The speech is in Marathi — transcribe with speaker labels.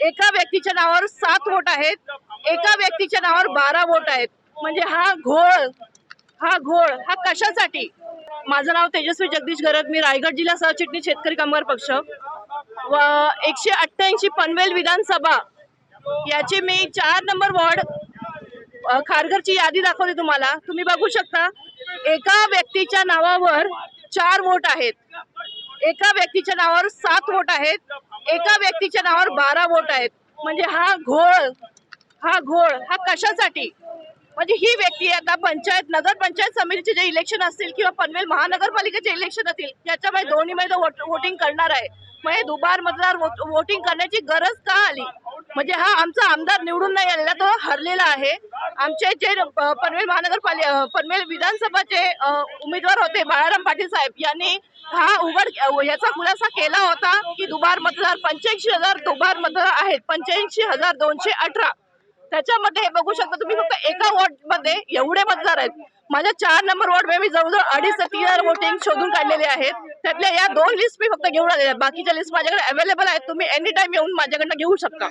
Speaker 1: एका व्यक्तीच्या नावावर सात वोट आहेत एका व्यक्तीच्या नावावर बारा वोट आहेत. म्हणजे हा घोळ हा घोळ हा कशासाठी? माझं नाव तेजस्वी जगदीश गरज मी रायगड जिल्हा सरचिटणीस शेतकरी कामगार पक्ष. व एकशे अठ्ठ्याऐंशी पनवेल विधानसभा याची मी चार नंबर वॉर्ड खारघरची यादी दाखवते तुम्हाला. तुम्ही बघू शकता एका व्यक्तीच्या नावावर चार वोट आहेत. एका व्यक्तीच्या नावावर सात वोट आहेत एका व्यक्तीच्या नावावर बारा वोट आहेत. म्हणजे हा घोळ हा घोळ हा कशासाठी? म्हणजे ही व्यक्ती आता पंचायत नगर पंचायत समितीचे जे इलेक्शन असतील किंवा पनवेल महानगरपालिकेचे इलेक्शन असतील याच्यामध्ये दोन्हीमध्ये वोटिंग करणार आहे. मग हे दुबार मतदार वोटिंग करण्याची गरज का आली? म्हणजे हा आमचा आमदार निवडून नाही आलेला तो हरलेला आहे. आमचे जे पनवेल महानगरपालिका पनवेल विधानसभाचे उमेदवार होते बाळाराम पाटील साहेब. यांनी हा उघड याचा खुलासा केला होता की दुबार मतदार पंच्याऐंशी हजार दुबार मतदार आहेत. पंच्याऐंशी हजार दोनशे अठरा. त्याच्यामध्ये हे बघू शकता तुम्ही फक्त एका वॉर्डमध्ये एवढे मतदार आहेत. माझ्या चार नंबर वॉर्डमध्ये मी जवळजवळ अडीच ते तीन हजार वोटिंग शोधून काढलेले आहेत. त्यातल्या या दोन लिस्ट मी फक्त घेऊन आलेल्या आहेत. बाकीच्या लिस्ट माझ्याकडे अवेलेबल आहेत. तुम्ही एनी टाइम येऊन माझ्याकडनं घेऊ शकता.